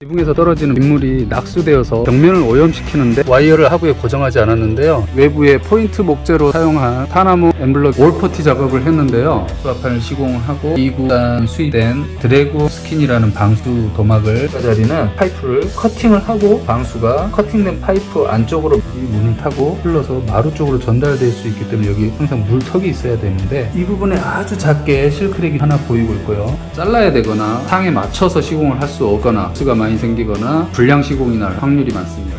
지붕에서 떨어지는 빗물이 낙수되어서 벽면을 오염시키는데 와이어를 하부에 고정하지 않았는데요. 외부에 포인트 목재로 사용한 타나무 엠블럭 올퍼티 작업을 했는데요. 수압판을 시공을 하고 2구단 수입된 드래그 스킨이라는 방수 도막을 자리는 파이프를 커팅을 하고 방수가 커팅된 파이프 안쪽으로 이 문을 타고 흘러서 마루 쪽으로 전달될 수 있기 때문에 여기 항상 물턱이 있어야 되는데 이 부분에 아주 작게 실크랙이 하나 보이고 있고요. 잘라야 되거나 상에 맞춰서 시공을 할 수 없거나 수가 많이 생기거나 불량 시공이 날 확률이 많습니다.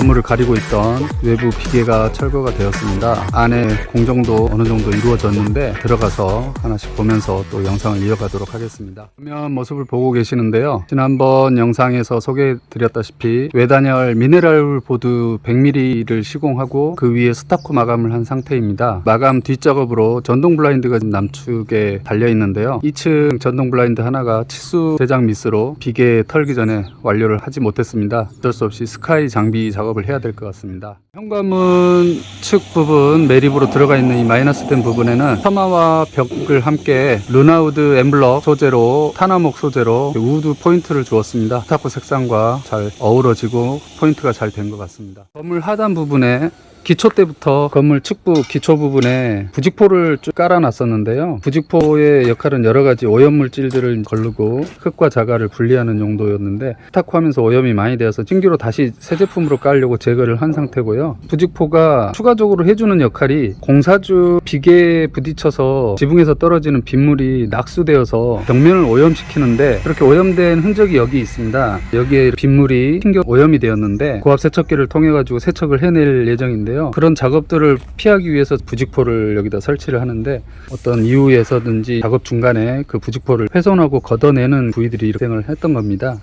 건물을 가리고 있던 외부 비계가 철거가 되었습니다. 안에 공정도 어느 정도 이루어졌는데 들어가서 하나씩 보면서 또 영상을 이어가도록 하겠습니다. 면 모습을 보고 계시는데요. 지난번 영상에서 소개해드렸다시피 외단열 미네랄 보드 100mm를 시공하고 그 위에 스타코 마감을 한 상태입니다. 마감 뒷작업으로 전동 블라인드가 남축에 달려 있는데요. 2층 전동 블라인드 하나가 치수 제작 미스로 비계 털기 전에 완료를 하지 못했습니다. 어쩔 수 없이 스카이 장비 작업 을 해야 될 것 같습니다. 현관문 측 부분 매립으로 들어가 있는 이 마이너스 된 부분에는 서마와 벽을 함께 루나우드 엠블럭 소재로 타나목 소재로 우드 포인트를 주었습니다. 스타코 색상과 잘 어우러지고 포인트가 잘 된 것 같습니다. 건물 하단 부분에 기초 때부터 건물 측부 기초 부분에 부직포를 쭉 깔아놨었는데요. 부직포의 역할은 여러 가지 오염 물질들을 걸르고 흙과 자갈을 분리하는 용도였는데 스타코하면서 오염이 많이 되어서 신규로 다시 새 제품으로 깔려고 제거를 한 상태고요. 부직포가 추가적으로 해주는 역할이 공사주 비계에 부딪혀서 지붕에서 떨어지는 빗물이 낙수되어서 벽면을 오염시키는데 그렇게 오염된 흔적이 여기 있습니다. 여기에 빗물이 튕겨 오염이 되었는데 고압 세척기를 통해 가지고 세척을 해낼 예정인데 요. 그런 작업들을 피하기 위해서 부직포를 여기다 설치를 하는데 어떤 이유에서든지 작업 중간에 그 부직포를 훼손하고 걷어내는 부위들이 발생을 했던 겁니다.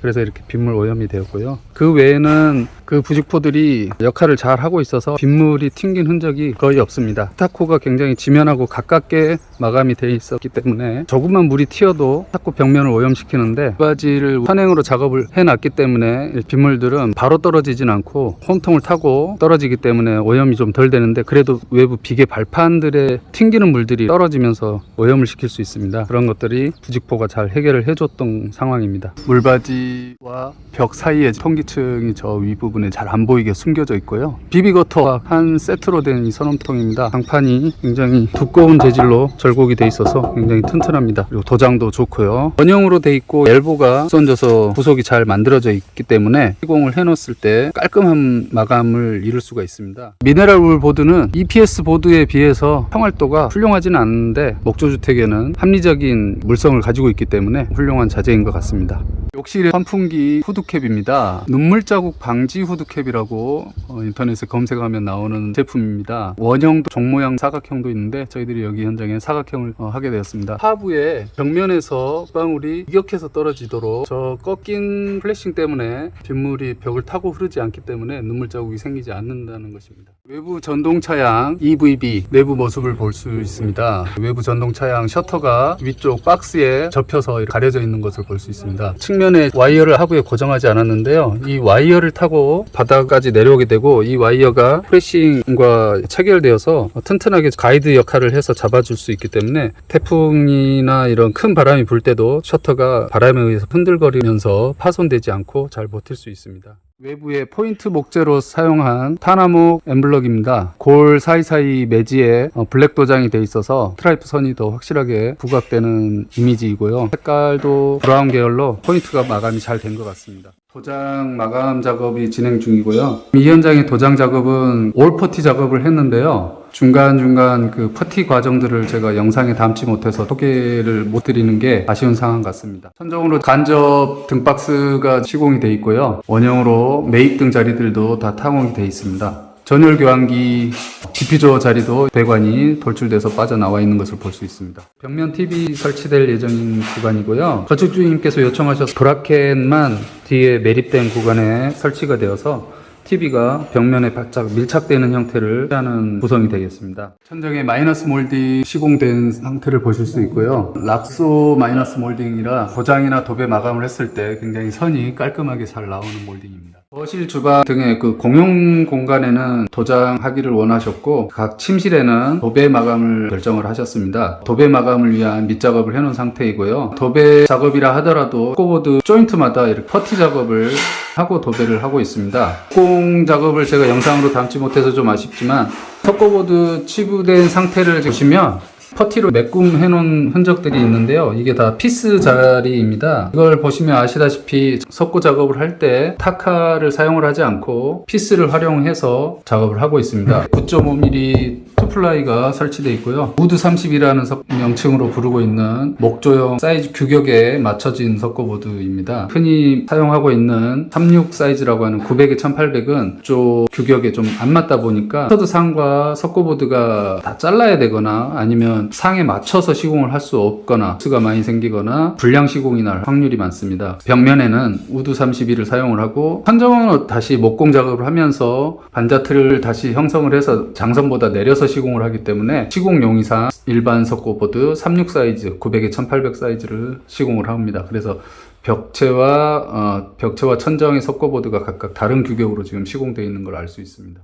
그래서 이렇게 빗물 오염이 되었고요. 그 외에는 그 부직포들이 역할을 잘 하고 있어서 빗물이 튕긴 흔적이 거의 없습니다. 스타코가 굉장히 지면하고 가깝게 마감이 돼 있었기 때문에 조금만 물이 튀어도 스타코 벽면을 오염시키는데 두 가지를 선행으로 작업을 해놨기 때문에 빗물들은 바로 떨어지진 않고 홈통을 타고 떨어지기 때문에 오염이 좀 덜 되는데 그래도 외부 비계 발판들에 튕기는 물들이 떨어지면서 오염을 시킬 수 있습니다. 그런 것들이 부직포가 잘 해결을 해줬던 상황입니다. 물바지 와 벽 사이에 통기층이 저 윗부분에 잘 안 보이게 숨겨져 있고요. 비비거터와 한 세트로 된 이 선원통입니다. 강판이 굉장히 두꺼운 재질로 절곡이 돼 있어서 굉장히 튼튼합니다. 그리고 도장도 좋고요. 원형으로 돼 있고 엘보가 썬져서 부속이 잘 만들어져 있기 때문에 시공을 해놓았을 때 깔끔한 마감을 이룰 수가 있습니다. 미네랄 울 보드는 EPS 보드에 비해서 평활도가 훌륭하지는 않은데 목조주택에는 합리적인 물성을 가지고 있기 때문에 훌륭한 자재인 것 같습니다. 욕실의 선풍기 후드캡입니다. 눈물 자국 방지 후드캡이라고 어, 인터넷에 검색하면 나오는 제품입니다. 원형도 종모양 사각형도 있는데 저희들이 여기 현장에 사각형을 어, 하게 되었습니다. 하부에 벽면에서 방울이 이격해서 떨어지도록 저 꺾인 플래싱 때문에 빗물이 벽을 타고 흐르지 않기 때문에 눈물 자국이 생기지 않는다는 것입니다. 외부 전동 차양 EVB 내부 모습을 볼 수 있습니다. 외부 전동 차양 셔터가 위쪽 박스에 접혀서 가려져 있는 것을 볼 수 있습니다. 측면에 와이 어를 하부에 고정하지 않았는데요. 이 와이어를 타고 바닥까지 내려오게 되고 이 와이어가 프레싱과 체결되어서 튼튼하게 가이드 역할을 해서 잡아줄 수 있기 때문에 태풍이나 이런 큰 바람이 불 때도 셔터가 바람에 의해서 흔들거리면서 파손되지 않고 잘 버틸 수 있습니다. 외부에 포인트 목재로 사용한 타나무 엠블럭입니다. 골 사이사이 매지에 어, 블랙 도장이 돼 있어서 스트라이프 선이 더 확실하게 부각되는 이미지이고요. 색깔도 브라운 계열로 포인트가 마감이 잘 된 것 같습니다. 도장 마감 작업이 진행 중이고요. 이 현장의 도장 작업은 올 퍼티 작업을 했는데요. 중간중간 그 퍼티 과정들을 제가 영상에 담지 못해서 소개를 못 드리는 게 아쉬운 상황 같습니다. 천정으로 간접 등박스가 시공이 돼 있고요. 원형으로 매입 등 자리들도 다 타공이 돼 있습니다. 전열 교환기 디퓨저 자리도 배관이 돌출돼서 빠져나와 있는 것을 볼 수 있습니다. 벽면 TV 설치될 예정인 구간이고요. 건축주님께서 요청하셔서 브라켓만 뒤에 매립된 구간에 설치가 되어서 TV가 벽면에 바짝 밀착되는 형태를 하는 구성이 되겠습니다. 천정에 마이너스 몰딩 시공된 상태를 보실 수 있고요. 락소 마이너스 몰딩이라 도장이나 도배 마감을 했을 때 굉장히 선이 깔끔하게 잘 나오는 몰딩입니다. 거실, 주방 등의 그 공용 공간에는 도장하기를 원하셨고 각 침실에는 도배 마감을 결정을 하셨습니다. 도배 마감을 위한 밑작업을 해놓은 상태이고요. 도배 작업이라 하더라도 코보드 조인트마다 이렇게 퍼티 작업을 하고 도배를 하고 있습니다. 공 작업을 제가 영상으로 담지 못해서 좀 아쉽지만 석고보드 치부된 상태를 보시면 퍼티로 메꿈 해놓은 흔적들이 있는데요. 이게 다 피스 자리입니다. 이걸 보시면 아시다시피 석고 작업을 할 때 타카를 사용을 하지 않고 피스를 활용해서 작업을 하고 있습니다. 9.5mm 투플라이가 설치되어 있고요. 우드 30이라는 명칭으로 부르고 있는 목조형 사이즈 규격에 맞춰진 석고보드입니다. 흔히 사용하고 있는 36 사이즈라고 하는 900에 1800은 쪽 규격에 좀 안 맞다 보니까 스터드 상과 석고보드가 다 잘라야 되거나 아니면 상에 맞춰서 시공을 할 수 없거나 수가 많이 생기거나 불량 시공이 날 확률이 많습니다. 벽면에는 우드 32를 사용을 하고 한정은 다시 목공 작업을 하면서 반자틀을 다시 형성을 해서 장선보다 내려서 시공을 하기 때문에 시공 용이상 일반 석고보드 36 사이즈 900에 1800 사이즈를 시공을 합니다. 그래서 벽체와 어, 벽체와 천정의 석고보드가 각각 다른 규격으로 지금 시공되어 있는 걸 알 수 있습니다.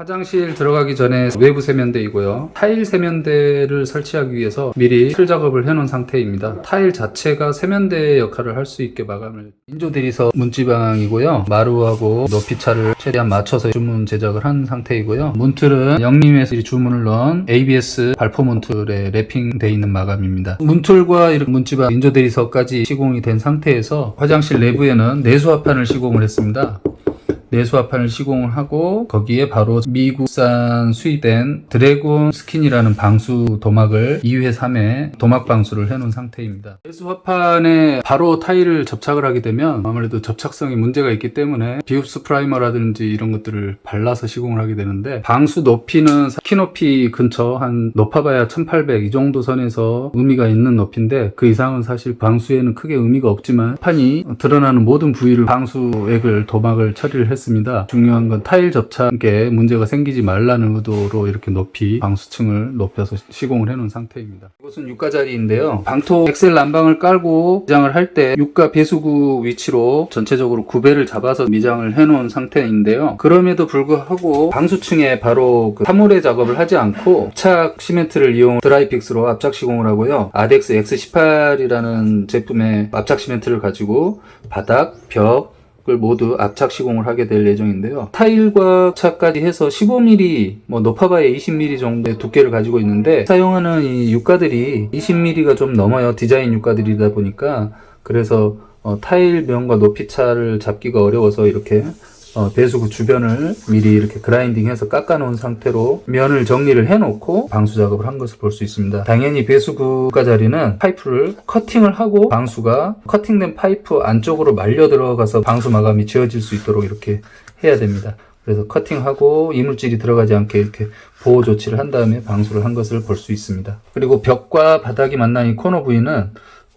화장실 들어가기 전에 외부 세면대이고요. 타일 세면대를 설치하기 위해서 미리 틀 작업을 해놓은 상태입니다. 타일 자체가 세면대 역할을 할 수 있게 마감을 인조 대리석 문지방이고요. 마루하고 높이차를 최대한 맞춰서 주문 제작을 한 상태이고요. 문틀은 영림에서 주문을 넣은 ABS 발포 문틀에 랩핑되어 있는 마감입니다. 문틀과 이렇게 문지방 인조 대리석까지 시공이 된 상태에서 화장실 내부에는 내수화판을 시공을 했습니다. 내수화판을 시공을 하고 거기에 바로 미국산 수입된 드래곤 스킨이라는 방수 도막을 2회 3회 도막 방수를 해놓은 상태입니다. 내수화판에 바로 타일을 접착을 하게 되면 아무래도 접착성이 문제가 있기 때문에 비흡수 프라이머라든지 이런 것들을 발라서 시공을 하게 되는데 방수 높이는 키 높이 근처 한 높아봐야 1800 이 정도 선에서 의미가 있는 높이인데 그 이상은 사실 방수에는 크게 의미가 없지만 판이 드러나는 모든 부위를 방수액을 도막을 처리를 했습니다. 중요한 건 타일 접착에 문제가 생기지 말라는 의도로 이렇게 높이 방수층을 높여서 시공을 해놓은 상태입니다. 이것은 유가 자리인데요. 방토 엑셀 난방을 깔고 미장을 할 때 유가 배수구 위치로 전체적으로 구배를 잡아서 미장을 해놓은 상태인데요. 그럼에도 불구하고 방수층에 바로 그 사물의 작업을 하지 않고 착 시멘트를 이용 드라이픽스로 압착 시공을 하고요. 아덱스 X18이라는 제품의 압착 시멘트를 가지고 바닥, 벽, 을 모두 압착 시공을 하게 될 예정인데요. 타일과 차까지 해서 15mm, 뭐 높아봐야 20mm 정도의 두께를 가지고 있는데 사용하는 이 유가들이 20mm가 좀 넘어요. 디자인 유가들이다 보니까 그래서 어, 타일 면과 높이 차를 잡기가 어려워서 이렇게 어, 배수구 주변을 미리 이렇게 그라인딩해서 깎아놓은 상태로 면을 정리를 해놓고 방수 작업을 한 것을 볼 수 있습니다. 당연히 배수구가 자리는 파이프를 커팅을 하고 방수가 커팅된 파이프 안쪽으로 말려 들어가서 방수 마감이 지어질 수 있도록 이렇게 해야 됩니다. 그래서 커팅하고 이물질이 들어가지 않게 이렇게 보호 조치를 한 다음에 방수를 한 것을 볼 수 있습니다. 그리고 벽과 바닥이 이 코너 부위는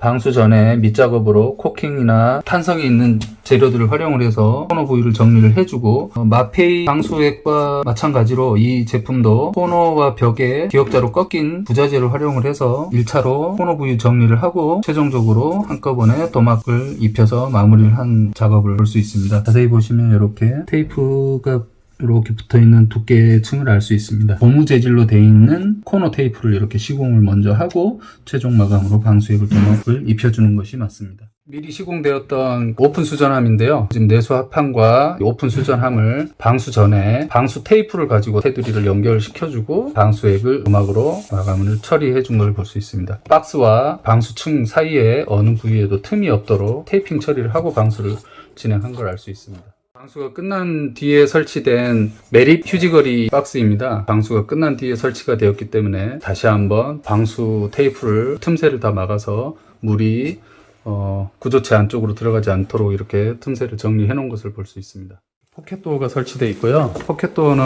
방수 전에 밑작업으로 코킹이나 탄성이 있는 재료들을 활용을 해서 코너 부위를 정리를 해주고 어, 마페이 방수액과 마찬가지로 이 제품도 코너와 벽에 기역자로 꺾인 부자재를 활용을 해서 1차로 코너 부위 정리를 하고 최종적으로 한꺼번에 도막을 입혀서 마무리를 한 작업을 볼 수 있습니다. 자세히 보시면 이렇게 테이프가 이렇게 붙어 있는 두께의 층을 알 수 있습니다. 고무 재질로 되어 있는 코너 테이프를 이렇게 시공을 먼저 하고 최종 마감으로 방수액을 도막을 입혀주는 것이 맞습니다. 미리 시공되었던 오픈 수전함인데요. 지금 내수 합판과 오픈 수전함을 방수 전에 방수 테이프를 가지고 테두리를 연결시켜주고 방수액을 음악으로 마감을 처리해 준 걸 볼 수 있습니다. 박스와 방수층 사이에 어느 부위에도 틈이 없도록 테이핑 처리를 하고 방수를 진행한 걸 알 수 있습니다. 방수가 끝난 뒤에 설치된 매립 휴지거리 박스입니다. 방수가 끝난 뒤에 설치가 되었기 때문에 다시 한번 방수 테이프를 틈새를 다 막아서 물이 어, 구조체 안쪽으로 들어가지 않도록 이렇게 틈새를 정리해 놓은 것을 볼 수 있습니다. 포켓도어가 설치되어 있고요. 포켓도어는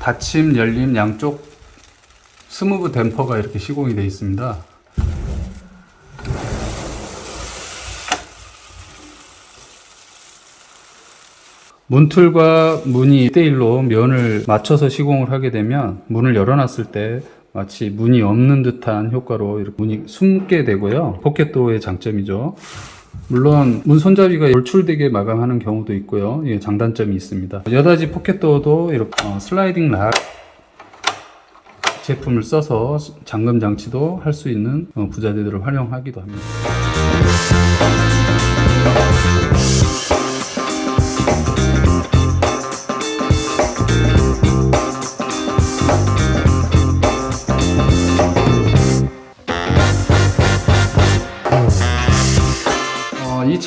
닫힘, 열림 양쪽 스무브 댐퍼가 이렇게 시공이 되어 있습니다. 문틀과 문이 1대1로 면을 맞춰서 시공을 하게 되면 문을 열어놨을 때 마치 문이 없는 듯한 효과로 이렇게 문이 숨게 되고요. 포켓도어의 장점이죠. 물론 문 손잡이가 돌출되게 마감하는 경우도 있고요. 예, 장단점이 있습니다. 여다지 포켓도어도 이렇게 어, 슬라이딩 락 제품을 써서 잠금 장치도 할 수 있는 어, 부자재들을 활용하기도 합니다.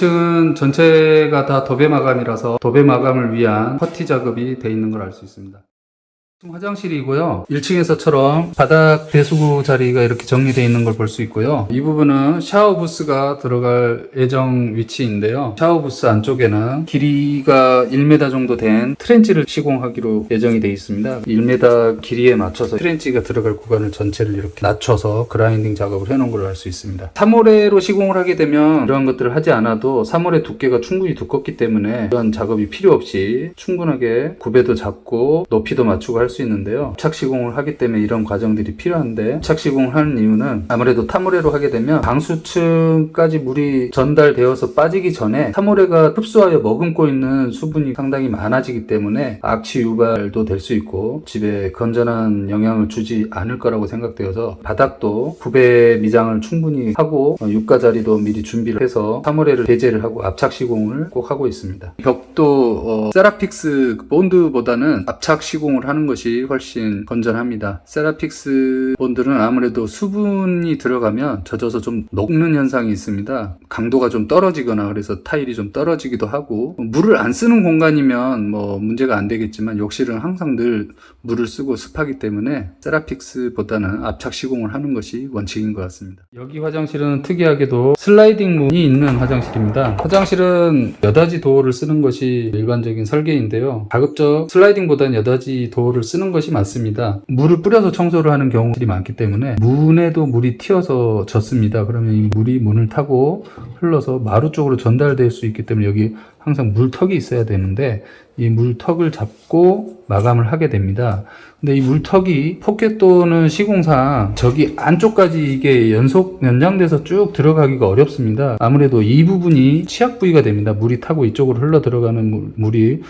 2층은 전체가 다 도배 마감이라서 도배 마감을 위한 퍼티 작업이 돼 있는 걸 알 수 있습니다. 화장실이고요. 1층에서처럼 바닥 배수구 자리가 이렇게 정리되어 있는 걸 볼 수 있고요. 이 부분은 샤워 부스가 들어갈 예정 위치인데요. 샤워 부스 안쪽에는 길이가 1m 정도 된 트렌치를 시공하기로 예정이 되어 있습니다. 1m 길이에 맞춰서 트렌치가 들어갈 구간을 전체를 이렇게 낮춰서 그라인딩 작업을 해놓은 걸로 알 수 있습니다. 3홀에로 시공을 하게 되면 이러한 것들을 하지 않아도 3홀의 두께가 충분히 두껍기 때문에 이런 작업이 필요 없이 충분하게 굽에도 잡고 높이도 맞추고 할수 있는데요. 착 시공을 하기 때문에 이런 과정들이 필요한데 착 시공을 하는 이유는 아무래도 타모레로 하게 되면 방수층까지 물이 전달되어서 빠지기 전에 타모레가 흡수하여 머금고 있는 수분이 상당히 많아지기 때문에 악취 유발도 될 수 있고 집에 건전한 영향을 주지 않을 거라고 생각되어서 바닥도 굽의 미장을 충분히 하고 어, 유가 자리도 미리 준비를 해서 타모레를 배제를 하고 압착 시공을 꼭 하고 있습니다. 벽도 어, 세라픽스 본드보다는 압착 시공을 하는 것이 훨씬 건전합니다. 세라픽스 본드는 아무래도 수분이 들어가면 젖어서 좀 녹는 현상이 있습니다. 강도가 좀 떨어지거나 그래서 타일이 좀 떨어지기도 하고 물을 안 쓰는 공간이면 뭐 문제가 안 되겠지만 욕실은 항상 늘 물을 쓰고 습하기 때문에 세라픽스보다는 압착 시공을 하는 것이 원칙인 것 같습니다. 여기 화장실은 특이하게도 슬라이딩 문이 있는 화장실입니다. 화장실은 여다지 도어를 쓰는 것이 일반적인 설계인데요. 가급적 슬라이딩보다는 여다지 도어를 쓰는 것이 맞습니다. 물을 뿌려서 청소를 하는 경우들이 많기 때문에 문에도 물이 튀어서 젖습니다. 그러면 이 물이 문을 타고 흘러서 마루 쪽으로 전달될 수 있기 때문에 여기 항상 물턱이 있어야 되는데 이 물턱을 잡고 마감을 하게 됩니다. 근데 이 물턱이 포켓도는 시공상 저기 안쪽까지 이게 연속 연장돼서 쭉 들어가기가 어렵습니다. 아무래도 이 부분이 취약 부위가 됩니다. 물이 타고 이쪽으로 흘러 들어가는 물- 물이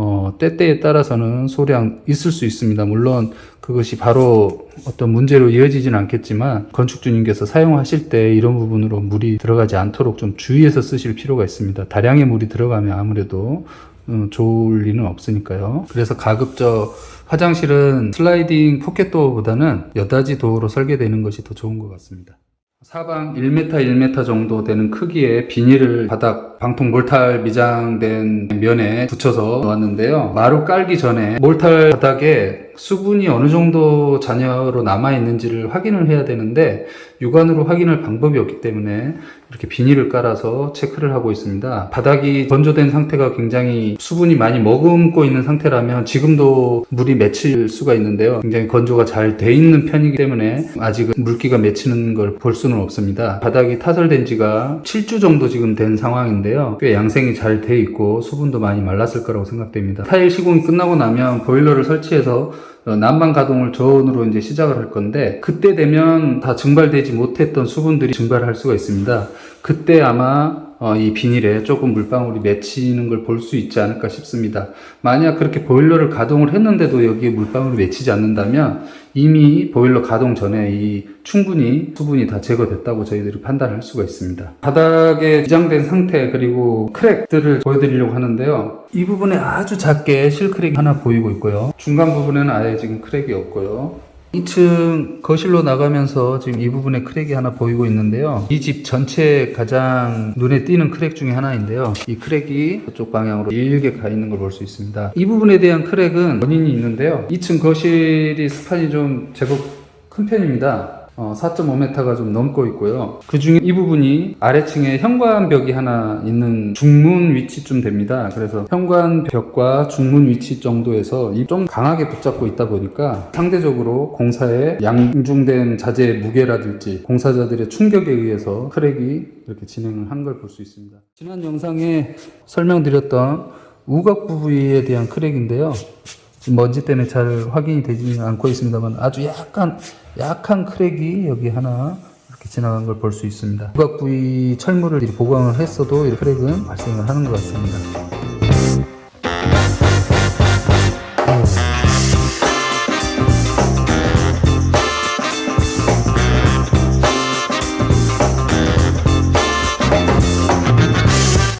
어, 때때에 따라서는 소량 있을 수 있습니다. 물론 그것이 바로 어떤 문제로 이어지진 않겠지만 건축주님께서 사용하실 때 이런 부분으로 물이 들어가지 않도록 좀 주의해서 쓰실 필요가 있습니다. 다량의 물이 들어가면 아무래도 음, 좋을 리는 없으니까요. 그래서 가급적 화장실은 슬라이딩 포켓도어보다는 여다지 도어로 설계되는 것이 더 좋은 것 같습니다. 사방 1m, 1m 정도 되는 크기의 비닐을 바닥 방통 몰탈 미장된 면에 붙여서 놓았는데요. 마루 깔기 전에 몰탈 바닥에 수분이 어느 정도 잔여로 남아 있는지를 확인을 해야 되는데 육안으로 확인할 방법이 없기 때문에 이렇게 비닐을 깔아서 체크를 하고 있습니다. 바닥이 건조된 상태가 굉장히 수분이 많이 머금고 있는 상태라면 지금도 물이 맺힐 수가 있는데요. 굉장히 건조가 잘 돼 있는 편이기 때문에 아직은 물기가 맺히는 걸 볼 수는 없습니다. 바닥이 타설된 지가 7주 정도 지금 된 상황인데요. 꽤 양생이 잘 돼 있고 수분도 많이 말랐을 거라고 생각됩니다. 타일 시공이 끝나고 나면 보일러를 설치해서 어, 난방 가동을 저온으로 이제 시작을 할 건데 그때 되면 다 증발되지 못했던 수분들이 증발할 수가 있습니다. 그때 아마 어, 이 비닐에 조금 물방울이 맺히는 걸 볼 수 있지 않을까 싶습니다. 만약 그렇게 보일러를 가동을 했는데도 여기에 물방울이 맺히지 않는다면 이미 보일러 가동 전에 이 충분히 수분이 다 제거됐다고 저희들이 판단할 수가 있습니다. 바닥에 기장된 상태 그리고 크랙들을 보여드리려고 하는데요. 이 부분에 아주 작게 실크랙이 하나 보이고 있고요. 중간 부분에는 아예 지금 크랙이 없고요. 2층 거실로 나가면서 지금 이 부분에 크랙이 하나 보이고 있는데요. 이 집 전체 가장 눈에 띄는 크랙 중에 하나인데요. 이 크랙이 저쪽 방향으로 길게 가 있는 걸 볼 수 있습니다. 이 부분에 대한 크랙은 원인이 있는데요. 2층 거실이 스판이 좀 제법 큰 편입니다. 어, 4.5m가 좀 넘고 있고요. 그 중에 이 부분이 아래층에 현관벽이 하나 있는 중문 위치쯤 됩니다. 그래서 현관벽과 중문 위치 정도에서 이좀 강하게 붙잡고 있다 보니까 상대적으로 공사에 양중된 자재의 무게라든지 공사자들의 충격에 의해서 크랙이 이렇게 진행을 한 걸 볼 수 있습니다. 지난 영상에 설명드렸던 우각 부위에 대한 크랙인데요. 지금 먼지 때문에 잘 확인이 되지는 않고 있습니다만 아주 약간 약한 크랙이 여기 하나 이렇게 지나간 걸 볼 수 있습니다. 부각 부위 철물을 보강을 했어도 이렇게 크랙은 발생을 하는 것 같습니다.